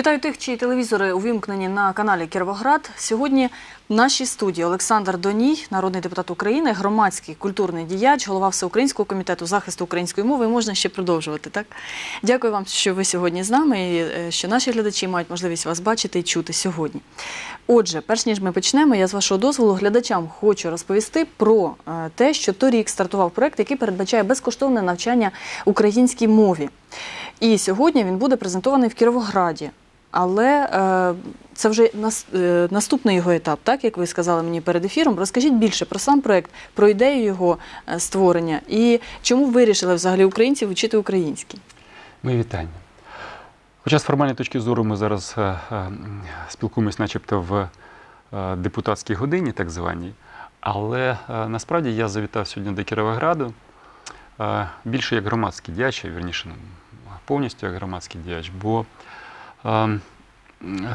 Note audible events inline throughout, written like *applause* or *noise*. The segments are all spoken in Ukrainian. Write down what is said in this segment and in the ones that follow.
Вітаю тих, чиї телевізори увімкнені на каналі Кіровоград. Сьогодні в нашій студії Олександр Доній, народний депутат України, громадський культурний діяч, голова Всеукраїнського комітету захисту української мови. Можна ще продовжувати. Так, дякую вам, що ви сьогодні з нами, і е, що наші глядачі мають можливість вас бачити і чути сьогодні. Отже, перш ніж ми почнемо, я з вашого дозволу глядачам хочу розповісти про е, те, що торік стартував проект, який передбачає безкоштовне навчання українській мові. І сьогодні він буде презентований в Кіровограді. Але е, це вже е, наступний його етап, так як ви сказали мені перед ефіром. Розкажіть більше про сам проект, про ідею його е, створення і чому вирішили взагалі українців вчити український. Мої вітання. Хоча з формальної точки зору ми зараз спілкуємось начебто в депутатській годині, так званій, але насправді я завітав сьогодні до Кіровограду більше як громадський діяч, вірніше ну, повністю як громадський діяч, бо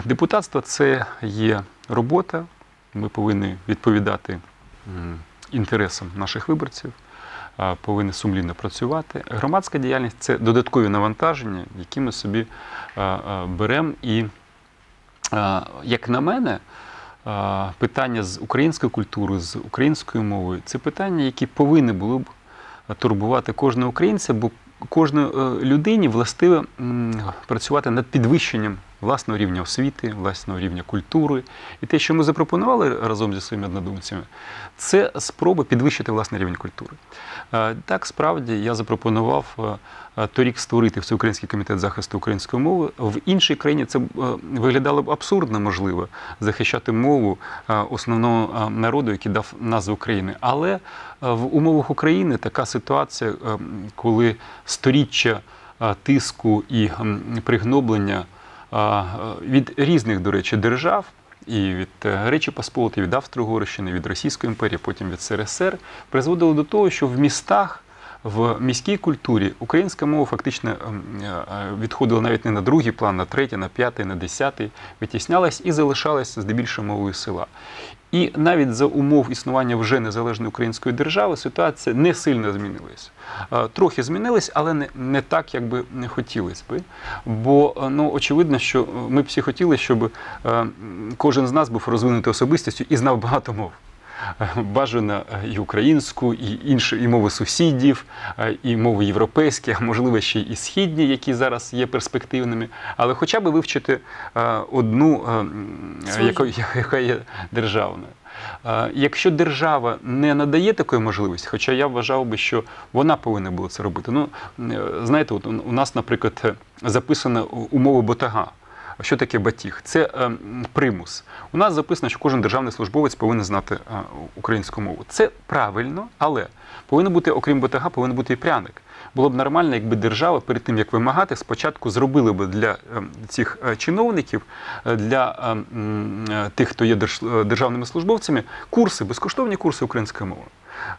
депутатство це є робота, ми повинні відповідати інтересам наших виборців повинні сумлінно працювати. Громадська діяльність це додаткові навантаження, які ми собі беремо. І, як на мене, питання з українською культурою, з українською мовою це питання, які повинні були б турбувати кожного українця, бо кожній е, людині властиве працювати над підвищенням власного рівня освіти, власного рівня культури. І те, що ми запропонували разом зі своїми однодумцями, це спроба підвищити власний рівень культури. Е, Так, справді я запропонував е, е, торік створити Всеукраїнський комітет захисту української мови. В іншій країні це виглядало б абсурдно, можливо, захищати мову основного народу, який дав назву України. Але в умовах України така ситуація, е, коли сторіччя тиску і пригноблення е, е, від різних, до речі, держав. І від е, Речі Посполити, від Австро-Угорщини, від Російської імперії, потім від СРСР, призводили до того, що в містах, в міській культурі українська мова фактично ем, е, е, відходила навіть не на другий план, на третій, на п'ятий, на десятий, витіснялась і залишалась здебільшого мовою села. І навіть за умов існування вже незалежної української держави ситуація не сильно змінилася. Е, Трохи змінилась, але не, не так, як би не хотілося би. Бо ну, очевидно, що ми б всі хотіли, щоб кожен з нас був розвинутою особистістю і знав багато мов. Бажано е, і українську, і інші і мови сусідів, е, і мови європейські, *laughs* а можливо ще і східні, які зараз є перспективними. Але хоча б вивчити е, одну, яка, яка є державною. Якщо держава не надає такої можливості, хоча я вважав би, що вона повинна була це робити. Ну, знаєте, от у нас, наприклад, записано умови ботага. Що таке батіг? Це е, примус. У нас записано, що кожен державний службовець повинен знати е, українську мову. Це правильно, але повинен бути, окрім ботага, повинен бути і пряник. Було б нормально, якби держава перед тим як вимагати, спочатку зробили б для е, цих е, чиновників, е, для тих, хто є держ- державними службовцями, курси, безкоштовні курси української мови.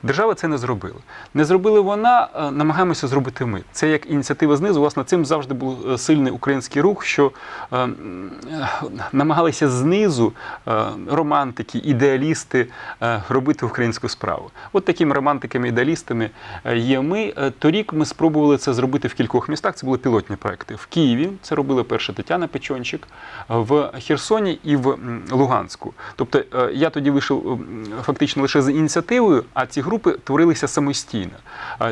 Держава це не зробила. Не зробили вона, е, намагаємося зробити ми. Це як ініціатива знизу. Власне, цим завжди був е, сильний український рух, що е, е, намагалися знизу е, романтики, ідеалісти е, робити українську справу. От такими романтиками, ідеалістами є ми. Торік ми спробували це зробити в кількох містах. Це були пілотні проекти. В Києві це робила перша Тетяна Печончик, в Херсоні і в Луганську. Тобто я тоді вийшов фактично лише з ініціативою, а ці групи творилися самостійно.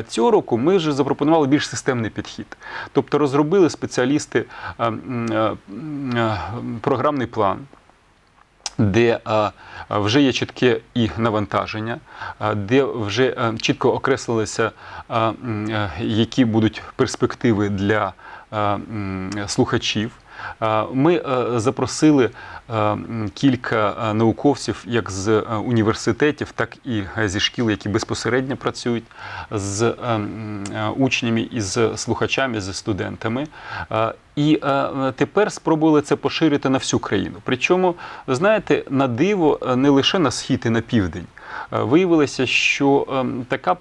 Цього року ми вже запропонували більш системний підхід. Тобто розробили спеціалісти е, м, е, програмний план де е, вже є чітке і навантаження, е, де вже чітко окреслилися, які будуть перспективи для слухачів. Е, Ми е, запросили е, кілька науковців як з університетів, так і зі шкіл, які безпосередньо працюють з учнями і з слухачами, з студентами. Е, І е, тепер спробували це поширити на всю країну. Причому, ви знаєте, на диво е, не лише на схід і на південь, е, виявилося, що така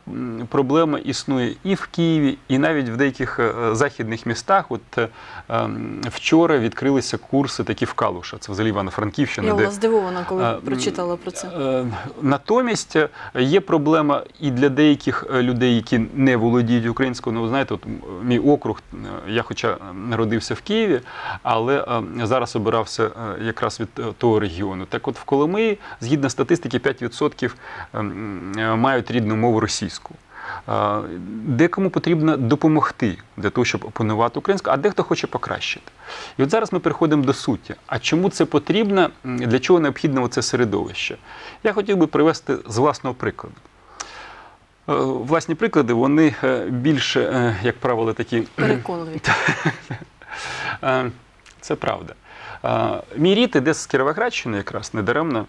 проблема існує і в Києві, і навіть в деяких е, західних містах. От е, ем, вчора відкрилися курси такі в Калуша. Це взагалі Івано-Франківщина. Я де- була здивована, коли Е, прочитала про це. Е, Натомість е, є проблема і для деяких е, людей, які не володіють українською. Ну, ви знаєте, от мій округ, е, я хоча народився в Києві, але е, зараз обирався е, якраз від е, того регіону. Так от в Коломиї, згідно статистики, 5% ем, мають рідну мову російську. Декому потрібно допомогти для того, щоб опанувати українську, а дехто хоче покращити. І от зараз ми переходимо до суті. А чому це потрібно? Для чого необхідно це середовище? Я хотів би привести з власного прикладу. Власні приклади, вони більше, як правило, такі Переконливі. *laughs* Е, Це правда. Е, Мій рід іде з Кіровоградщини якраз недаремно.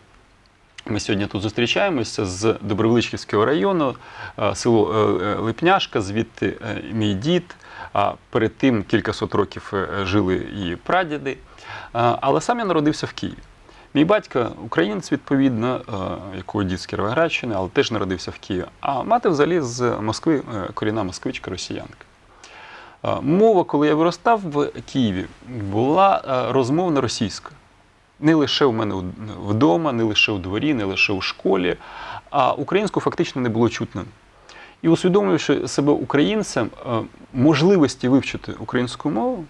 Ми сьогодні тут зустрічаємося з Добровеличківського району, е, село Липняшка, звідти мій дід. А перед тим кількасот років жили і прадіди. Але сам я народився в Києві. Мій батько українець, відповідно, якого дід з Кіровоградщини, але теж народився в Києві. А мати взагалі з Москви, корінна москвичка, росіянка. Е, Мова, коли я виростав в Києві, була е, розмовна російська. Не лише у мене вдома, не лише у дворі, не лише у школі, а українську фактично не було чутно. І усвідомлюючи себе українцем, е, можливості вивчити українську мову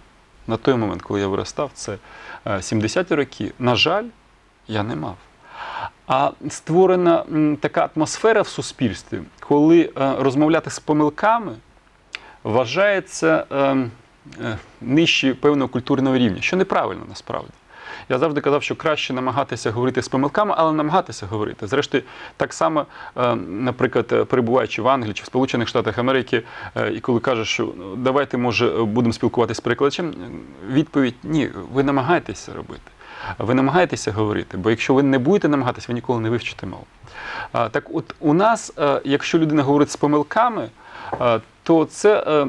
на той момент, коли я виростав, це е, 70-ті роки, на жаль, я не мав. А створена така атмосфера в суспільстві, коли е, розмовляти з помилками вважається е, е, нижче певного культурного рівня, що неправильно насправді. Я завжди казав, що краще намагатися говорити з помилками, але намагатися говорити. Зрештою, так само, е, наприклад, е, перебуваючи в Англії чи в Сполучених Штатах Америки, е, і коли кажеш, що ну, давайте, може, будемо спілкуватися з перекладачем, відповідь ні, ви намагаєтеся робити. Ви намагаєтеся говорити, бо якщо ви не будете намагатися, ви ніколи не вивчите мову. Так от у нас, якщо людина говорить з помилками, то це е, е,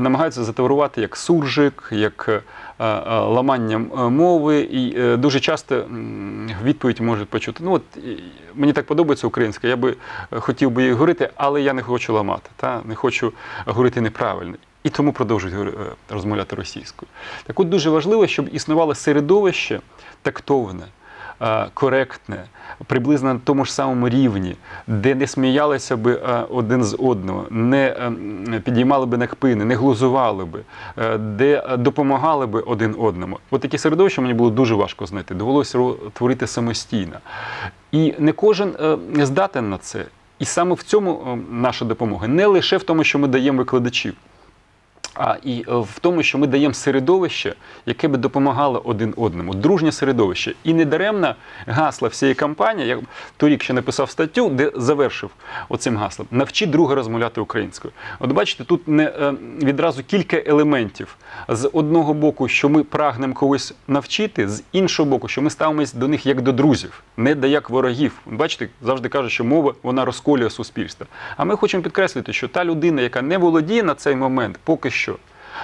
намагаються затаврувати як суржик, як е, е, ламання е, мови, і е, дуже часто відповідь можуть почути. Ну от мені так подобається українська, я би е, хотів би її говорити, але я не хочу ламати, та не хочу говорити неправильно. І тому продовжують е, розмовляти російською. Так от дуже важливо, щоб існувало середовище тактовне, е, коректне, приблизно на тому ж самому рівні, де не сміялися би е, один з одного, не е, підіймали би накпини, не глузували би, е, де е, допомагали би один одному. От таке середовище мені було дуже важко знайти. Довелося творити самостійно. І не кожен е, здатен на це. І саме в цьому е, наша допомога. Не лише в тому, що ми даємо викладачів. А і е, в тому, що ми даємо середовище, яке би допомагало один одному, дружнє середовище. І недаремно гасла всієї кампанії, я торік ще написав статтю, де завершив оцим гаслом навчи друга розмовляти українською. От бачите, тут не е, відразу кілька елементів. З одного боку, що ми прагнемо когось навчити, з іншого боку, що ми ставимось до них як до друзів, не до як ворогів. Бачите, завжди кажуть, що мова вона розколює суспільство. А ми хочемо підкреслити, що та людина, яка не володіє на цей момент, поки що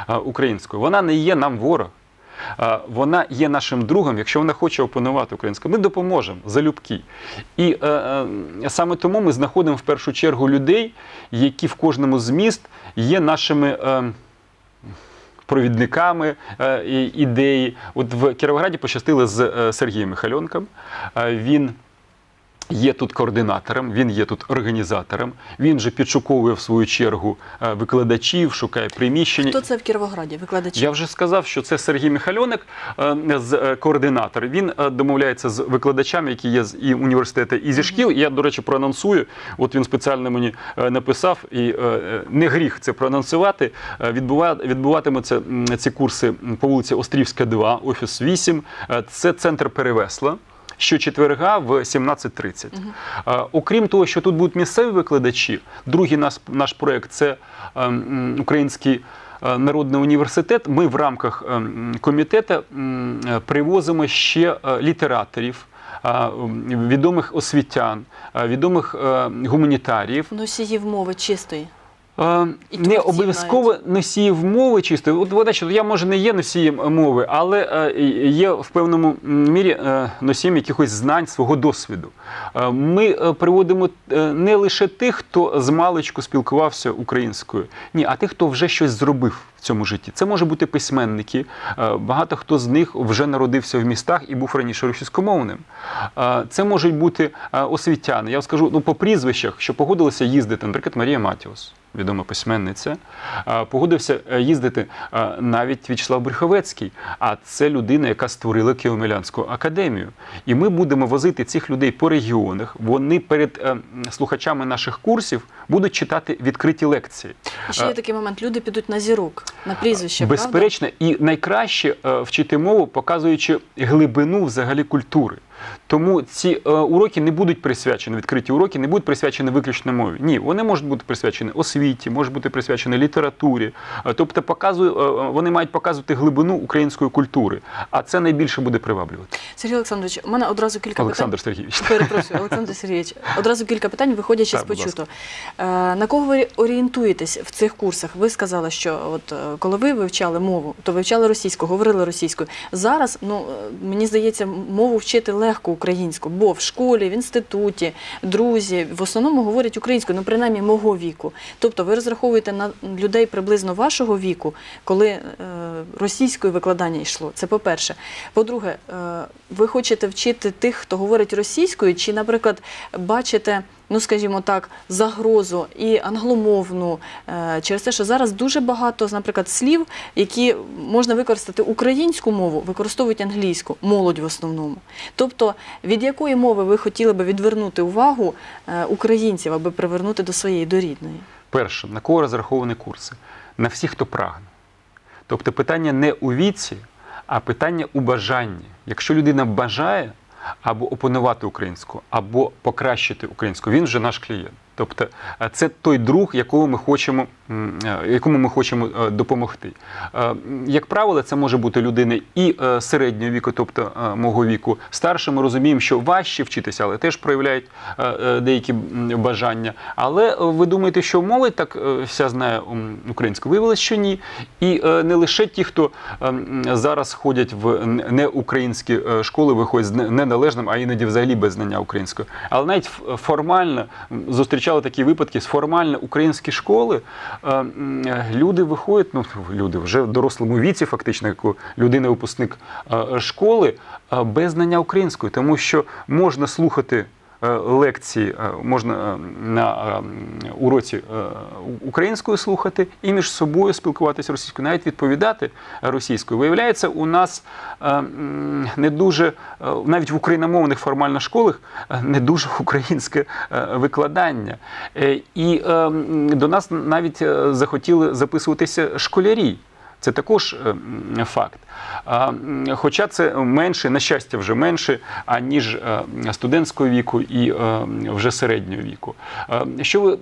а, українською, вона не є нам ворог. Вона є нашим другом, якщо вона хоче опанувати українську, ми допоможемо залюбки. І е, е, саме тому ми знаходимо в першу чергу людей, які в кожному з міст є нашими. Е, Провідниками е, ідеї. От в Кіровограді пощастили з е, Сергієм Михальонком. Е, він є тут координатором, він є тут організатором. Він же підшуковує в свою чергу е, викладачів, шукає приміщення. Хто це в Кіровограді? Викладачі? Я вже сказав, що це Сергій Михальоник, е, з е, координатор. Він домовляється з викладачами, які є з і університету, і зі шкіл. Я, до речі, проанонсую. От він спеціально мені написав, і не гріх це проанонсувати. Відбува- Відбуватимуться ці курси по вулиці Острівська, 2, офіс 8. Е, Це центр перевесла. Щочетверга в 17.30. Е, Окрім того, що тут будуть місцеві викладачі, другий наш, наш проєкт це е, український е, народний університет. Ми в рамках комітету привозимо ще літераторів. Відомих освітян, відомих гуманітаріїв, Носіїв мови чистої. Е, не обов'язково носіїв мови чисто. От вода, що я може не є носієм мови, але е, є в певному мірі е, носієм якихось знань свого досвіду. Е, Ми е, приводимо е, не лише тих, хто з маличку спілкувався українською, ні, а тих, хто вже щось зробив в цьому житті. Це може бути письменники. е, Багато хто з них вже народився в містах і був раніше російськомовним. Е, Це можуть бути е, освітяни. Я вам скажу ну, по прізвищах, що погодилися їздити, наприклад, Марія Матіос. Відома письменниця, погодився їздити навіть В'ячеслав Брюховецький, а це людина, яка створила Києво-Мілянську академію. І ми будемо возити цих людей по регіонах. Вони перед слухачами наших курсів будуть читати відкриті лекції. І ще є такий момент. Люди підуть на зірок, на прізвище. правда? Безперечно, і найкраще е, вчити мову, показуючи глибину взагалі культури. Тому ці е, уроки не будуть присвячені, відкриті уроки не будуть присвячені виключно мові. Ні, вони можуть бути присвячені освіті, можуть бути присвячені літературі. Е, Тобто, показує, е, вони мають показувати глибину української культури, а це найбільше буде приваблювати. Сергій Олександрович, у мене одразу кілька Олександр Сергійович. питань. Перепрошую, Олександр Сергійович. Одразу кілька питань, виходячи Так, з почутого. Е, На кого ви орієнтуєтесь в цих курсах? Ви сказали, що от е, коли ви вивчали мову, то вивчали російську, говорили російською. Зараз, ну е, мені здається, мову вчити легко українську, бо в школі, в інституті, друзі в основному говорять українською, ну принаймні мого віку. Тобто ви розраховуєте на людей приблизно вашого віку, коли е, російською викладання йшло. Це по-перше. По-друге, е, ви хочете вчити тих, хто говорить російською, чи, наприклад, бачите, ну скажімо так, загрозу і англомовну е, через те, що зараз дуже багато, наприклад, слів, які можна використати українську мову, використовують англійську, молодь в основному. Тобто, від якої мови ви хотіли би відвернути увагу е, українців, аби привернути до своєї до рідної? Перше, на кого розраховані курси? На всіх, хто прагне. Тобто питання не у віці, а питання у бажанні. Якщо людина бажає або опанувати українську, або покращити українську, він вже наш клієнт. Тобто е, це той друг, якого ми хочемо, якому ми хочемо е, допомогти. Е, Як правило, це може бути людина і е, середнього віку, тобто е, мого віку. Старше ми розуміємо, що важче вчитися, але теж проявляють е, е, деякі бажання. Але е, ви думаєте, що молодь так е, вся знає українську? Виявилось, що ні. І е, не лише ті, хто е, зараз ходять в неукраїнські е, школи, виходять з неналежним, а іноді взагалі без знання української. Але навіть формально зустрічали такі випадки з формально українські школи. Е, Люди виходять, ну люди вже в дорослому віці, фактично, як людина-випускник е, школи, е, без знання української, тому що можна слухати. Е, Лекції е, можна е, на уроці українською слухати і між собою спілкуватися російською, навіть відповідати російською. Виявляється, у нас не дуже навіть в україномовних формально школах не дуже *laughs* українське викладання. І до нас навіть захотіли записуватися школярі. Це також е, факт. Хоча це менше, на щастя, вже менше, аніж е, студентського віку і е, вже середнього віку. Що ви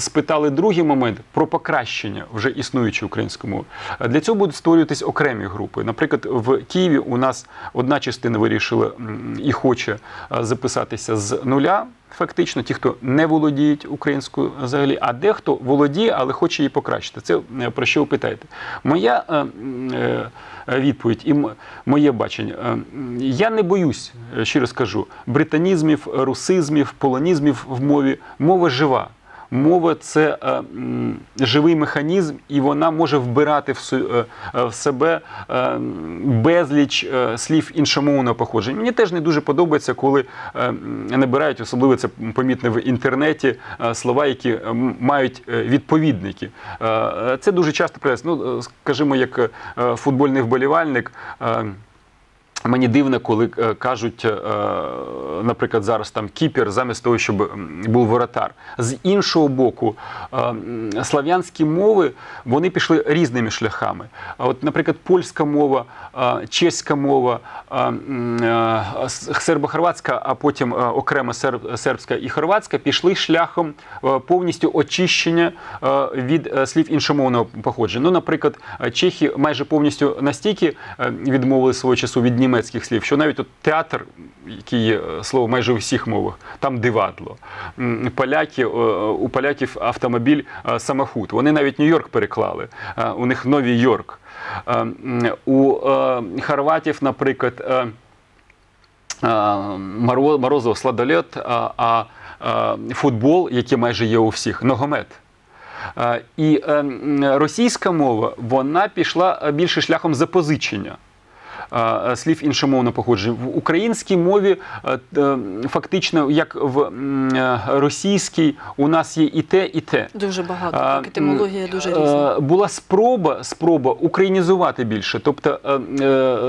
спитали другий момент про покращення вже існуючої української мови? Для цього будуть створюватись окремі групи. Наприклад, в Києві у нас одна частина вирішила і хоче записатися з нуля. Фактично, ті, хто не володіють українською взагалі, а дехто володіє, але хоче її покращити. Це е, про що ви питаєте? Моя е, е, відповідь і моє бачення. Я не боюсь, щиро скажу, британізмів, русизмів, полонізмів в мові. Мова жива. Мова це е, живий механізм, і вона може вбирати в, е, е, себе безліч слів іншомовного походження. Мені теж не дуже подобається, коли набирають, особливо це помітно в інтернеті, слова, які мають відповідники. Це дуже часто. Ну, скажімо, як футбольний вболівальник. Мені дивно, коли е, кажуть, е, наприклад, зараз там кіпер, замість того, щоб був воротар. З іншого боку, е, м, слав'янські мови вони пішли різними шляхами. От, наприклад, польська мова, чеська мова, сербо-хорватська, а потім окремо сербська і хорватська пішли шляхом повністю очищення від слів іншомовного походження. Ну, наприклад, чехи майже повністю настільки відмовили свого часу від німецьких слів, що навіть от театр, який є е, слово майже у всіх мовах, там дивадло. Поляки, е, у поляків автомобіль е, самохут. Вони навіть Нью-Йорк переклали. Е, У них Новий Йорк. Е, У е, хорватів, наприклад, е, е, Морозов сладолет, а, е, футбол, який майже є у всіх, ногомет. Е, І е, російська мова вона пішла е, більше шляхом запозичення. Е, Слів іншомовного походження в українській мові е, е, фактично, як в е, російській, у нас є і те, і те. Дуже багато. Так, етимологія дуже різна. Була спроба, спроба українізувати більше, тобто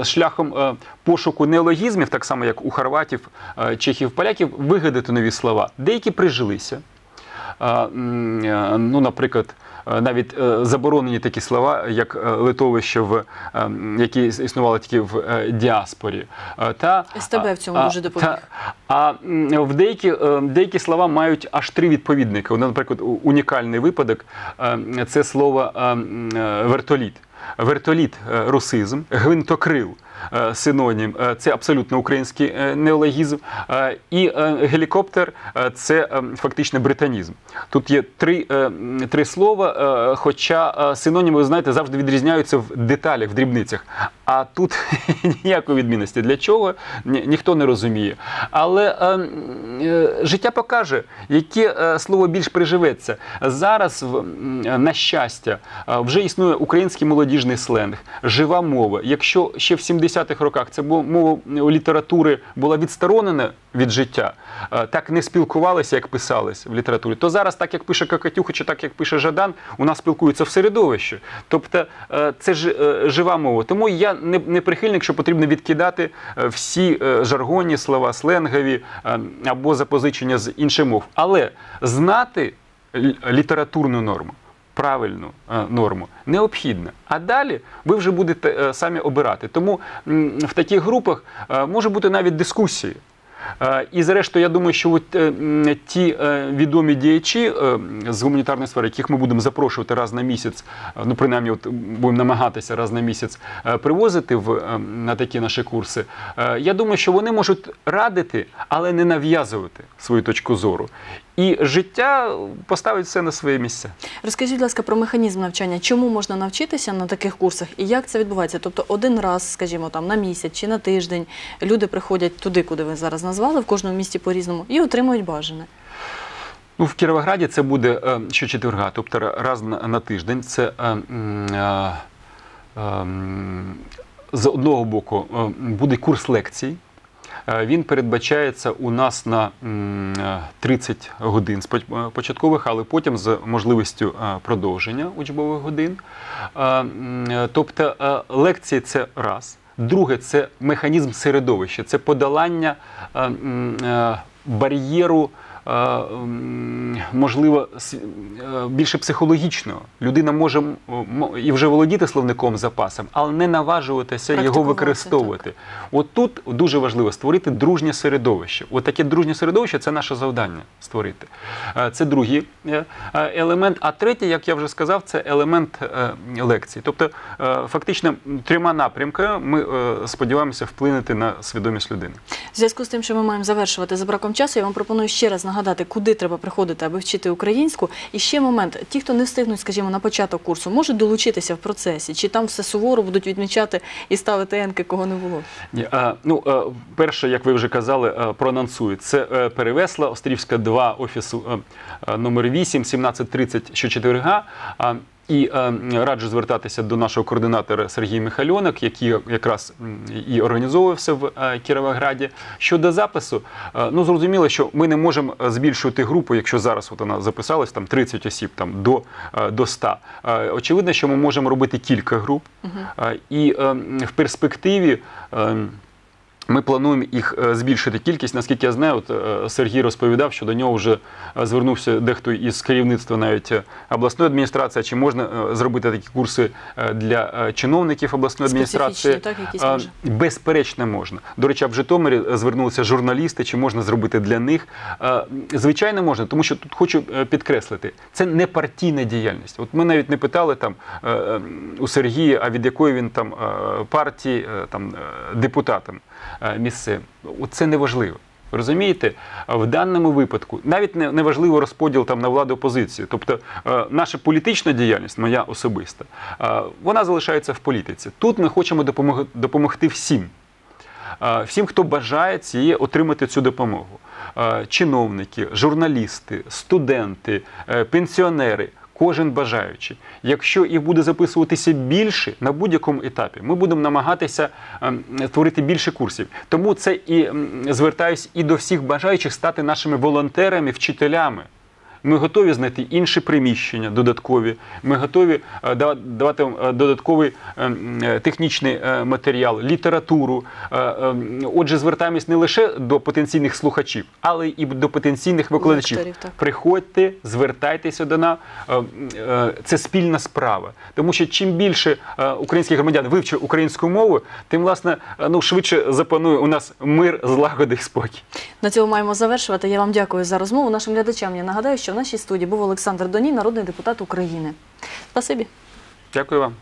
шляхом пошуку неологізмів, так само як у хорватів, чехів, поляків, вигадати нові слова. Деякі прижилися. Ну, наприклад, навіть е, заборонені такі слова, як е, литовище, в, е, які існували тільки в е, діаспорі. Е, Та, СТБ в цьому дуже допоміг. а в деякі, е, деякі слова мають аж три відповідники. Наприклад, унікальний випадок е, це слово е, м, е, вертоліт. Вертоліт е, русизм, гвинтокрил е, синонім, е, це абсолютно український неологізм. І гелікоптер це фактично британізм. Тут є три, три слова, хоча синоніми, ви знаєте, завжди відрізняються в деталях, в дрібницях. А тут *laughs* ніякої відмінності. Для чого? Ні, ніхто не розуміє. Але е, життя покаже, яке слово більш приживеться. Зараз, на щастя, вже існує український молодіжний сленг, жива мова. Якщо ще в 70-х роках це мова літератури була відсторонена від життя, е, так не спілкувалися, як писались в літературі, то зараз, так як пише Какатюха чи так як пише Жадан, у нас спілкуються в середовищі. Тобто е, це ж е, жива мова. Тому я не, прихильник, що потрібно відкидати всі жаргонні слова, сленгові або запозичення з інших мов. Але знати літературну норму. Правильну е, норму необхідно. А далі ви вже будете е, самі обирати. Тому в таких групах е, може бути навіть дискусії. І зрештою, я думаю, що от, ті відомі діячі з гуманітарної сфери, яких ми будемо запрошувати раз на місяць, ну принаймні, от будемо намагатися раз на місяць привозити в, на такі наші курси. Я думаю, що вони можуть радити, але не нав'язувати свою точку зору. І життя поставить все на своє місце. Розкажіть, будь ласка, про механізм навчання. Чому можна навчитися на таких курсах і як це відбувається? Тобто один раз, скажімо, там на місяць чи на тиждень люди приходять туди, куди ви зараз назвали, в кожному місті по-різному, і отримують бажане. Ну, в Кіровограді це буде е, щочетверга, тобто раз на, на тиждень. Це е, е, е, з одного боку е, буде курс лекцій. Е, Він передбачається у нас на е, 30 годин спо- е, початкових, але потім з можливістю е, продовження учбових годин. Е, е, Тобто е, лекції це раз. Друге це механізм середовища, це подолання е, е, бар'єру. Можливо, е, більше психологічного. Людина може і вже володіти словником запасом, але не наважуватися його використовувати. От тут дуже важливо створити дружнє середовище. От таке дружнє середовище це наше завдання створити. Е, Це другий е, елемент. А третій, як я вже сказав, це елемент лекцій. Тобто, фактично, трьома напрямками ми сподіваємося вплинути на свідомість людини. В зв'язку з тим, що ми маємо завершувати за браком часу, я вам пропоную ще раз нагадати, куди треба приходити, аби вчити українську. І ще момент: ті, хто не встигнуть, скажімо, на початок курсу, можуть долучитися в процесі, чи там все суворо будуть відмічати і ставити енки, кого не було. Ні, а, ну, а, перше, як ви вже казали, е, проанонсують. Це е, Перевесла, Острівська 2, офісу а, е, номер 8, 17.30 щочетверга. А, І е, раджу звертатися до нашого координатора Сергія Михальонок, який якраз і організовувався в е, Кіровограді. Щодо запису, е, ну зрозуміло, що ми не можемо е, збільшувати групу, якщо зараз от вона записалась там 30 осіб там до, е, до 100. Е, Очевидно, що ми можемо робити кілька груп, Е, і е, в перспективі. е, Ми плануємо їх е, збільшити кількість. Наскільки я знаю, от е, Сергій розповідав, що до нього вже е, звернувся дехто із керівництва навіть обласної адміністрації. Чи можна зробити такі курси для чиновників обласної адміністрації? Так, якісь може? Безперечно, можна. До речі, в Житомирі звернулися журналісти, чи можна зробити для них. Звичайно, можна, тому що тут хочу підкреслити, це не партійна діяльність. От ми навіть не питали там е, е, у Сергія, а від якої він там партії там депутатом місцевим. Це не важливо. Розумієте, в даному випадку навіть не, важливо розподіл там на владу опозицію. Тобто е, наша політична діяльність, моя особиста, е, вона залишається в політиці. Тут ми хочемо допомог, допомогти всім. Е, всім, хто бажає цієї отримати цю допомогу. Е, Чиновники, журналісти, студенти, е, пенсіонери. Кожен бажаючий. Якщо їх буде записуватися більше на будь-якому етапі, ми будемо намагатися творити створити більше курсів. Тому це і звертаюсь і до всіх бажаючих стати нашими волонтерами, вчителями. Ми готові знайти інші приміщення додаткові. Ми готові е, давати е, додатковий е, м, е, технічний матеріал, літературу. Е, е, Отже, звертаємось не лише до потенційних слухачів, але і до потенційних викладачів. Лекторів. Приходьте, звертайтеся до нас. Це спільна справа. Тому що чим більше українських громадян вивчить українську мову, тим власне ну швидше запанує у нас мир, злагоди і спокій. На цьому маємо завершувати. Я вам дякую за розмову. Нашим глядачам я нагадаю, що в нашій студії був Олександр Доній, народний депутат України. Спасибі. Дякую вам.